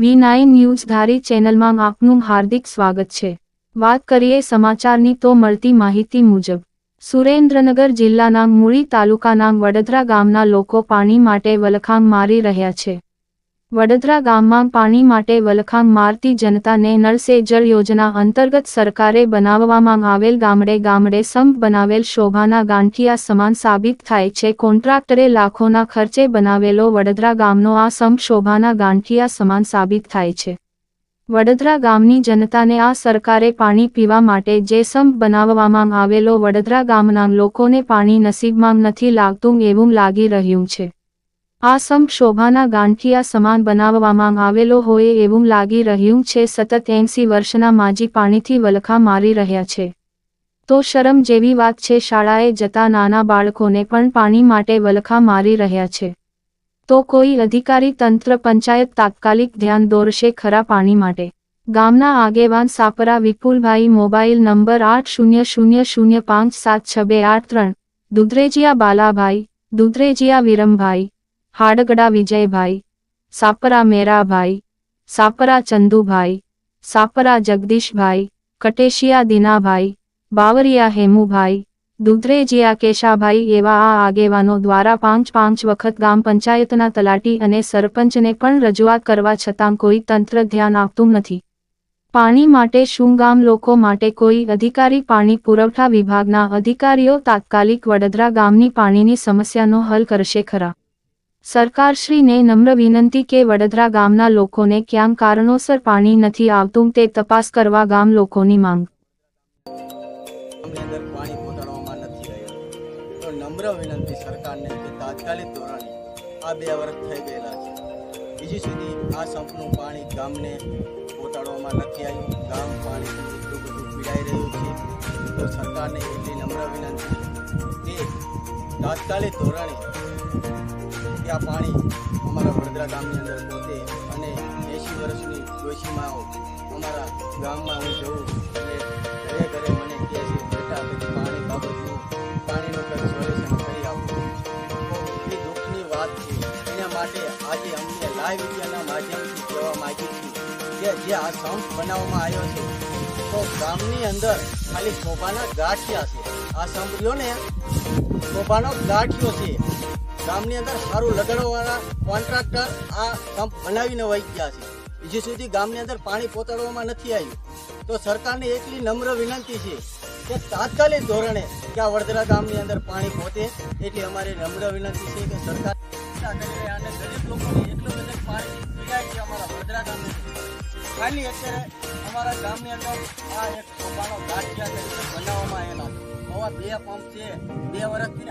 વી nine news ધારી ચેનલમાં આપનું હાર્દિક સ્વાગત છે. વાત કરીએ સમાચારની તો મળતી માહિતી મુજબ, સુરેન્દ્રનગર જિલ્લાના મૂળી તાલુકાના વડોદરા ગામના લોકો પાણી માટે વલખામ મારી રહ્યા છે. વડોદરા ગામમાં પાણી માટે વલખામ મારતી જનતાને નળ સે જળ યોજના અંતર્ગત સરકારે બનાવવામાં આવેલ ગામડે ગામડે સંપ બનાવેલ શોભાના ગાંઠિયા સમાન સાબિત થાય છે. કોન્ટ્રાક્ટરે લાખોના ખર્ચે બનાવેલો વડોદરા ગામનો આ સંપ શોભાના ગાંઠિયા સમાન સાબિત થાય છે. વડોદરા ગામની જનતાને આ સરકારે પાણી પીવા માટે જે સંપ બનાવવામાં આવેલો વડોદરા ગામના લોકોને પાણી નસીબમાં નથી લાગતું એવું લાગી રહ્યું છે. આ શોભાના ગાંઠિયા સમાન બનાવવામાં આવેલો હોય એવું લાગી રહ્યું છે. સતત એંસી વર્ષના માજી પાણીથી વલખા મારી રહ્યા છે. તો શરમ જેવી વાત છે, શાળાએ જતા નાના બાળકોને પણ પાણી માટે વલખા મારી રહ્યા છે. તો કોઈ અધિકારી તંત્ર પંચાયત તાત્કાલિક ધ્યાન દોરશે ખરા પાણી માટે. ગામના આગેવાન સાપરા વિપુલભાઈ મોબાઈલ નંબર આઠ શૂન્ય શૂન્ય શૂન્ય પાંચ સાત છ બે આઠ ત્રણ, દુધરેજિયા બાલાભાઈ, દુધરેજિયા વિરમભાઈ હાડગડા વિજયભાઈ, સાપરા મેરાભાઈ, સાપરા ચંદુભાઈ, સાપરા જગદીશભાઈ, કટેશિયા દીનાભાઈ, બાવરિયા હેમુભાઈ, દુધરેજિયા કેશાભાઈ એવા આ આગેવાનો દ્વારા પાંચ પાંચ વખત ગામ પંચાયતના તલાટી અને સરપંચને પણ રજૂઆત કરવા છતાં કોઈ તંત્ર ધ્યાન આપતું નથી. પાણી માટે શું ગામ લોકો માટે કોઈ અધિકારી પાણી પુરવઠા વિભાગના અધિકારીઓ તાત્કાલિક વડોદરા ગામની પાણીની સમસ્યાનો હલ કરશે ખરા. સરકારશ્રીને નમ્ર વિનંતી કે વડોદરા ગામના લોકોને ક્યાંક કારણોસર પાણી નથી આવતું તે તપાસ કરવા ગામ લોકોની માંગ. નમ્ર વિનંતી સરકારને કે તાત્કાલિક ધોરણે આ બે વર્ષ થઈ ગયેલા છે. બીજી સુધી આ સંપનું પાણી ગામને પહોંચાડવામાં નથી આવ્યું. ગામ પાણીથી એટલું બધું પીડાઈ રહ્યું છે. તો સરકારને એટલી નમ્ર વિનંતી કે તાત્કાલિક ધોરણે કે પાણી અમારા વડોદરા ગામની અંદર પહોંચે અને એંશી વર્ષની ડોશીમાઓ અમારા ગામમાં હું જઉં અને ઘરે ઘરે મને કહે છે, બેટા, પછી પાણી બાબતનું, પાણીનું સોલ્યુશન કરી આપો. એ દુઃખની વાત છે. એના માટે આજે અમને લાઈવ મીડિયાના માધ્યમથી કહેવા માગીએ છીએ કે જે આ સંપ બનાવવામાં આવ્યો છે, તો ગામની અંદર ખાલી શોભાના ગાંઠિયા છે. આ સંપ રહ્યો ને? શોભાનો ગાંઠિયો છે. ગામની અંદર સારું લગાડવાવાળા કોન્ટ્રાક્ટર આ કામ બનાવીને વહી ગયા છે. હજી સુધી ગામની અંદર પાણી પહોંચાડવામાં નથી આવ્યું. તો સરકારને એટલી નમ્ર વિનંતી છે કે તાત્કાલિક ધોરણે કે આ વડદરા ગામની અંદર પાણી પહોંચે એટલી અમારી નમ્ર વિનંતી છે કે સરકાર ગરીબ લોકોને એટલું બધું પાણી પીડાય છે અમારા વડદરા ગામની ખાલી અત્યારે અમારા ગામની અંદર આ એક સોપાનો ગાંઠિયા તરીકે બનાવવામાં આવેલા છે. બે પંપ છે. બે વર્ષથી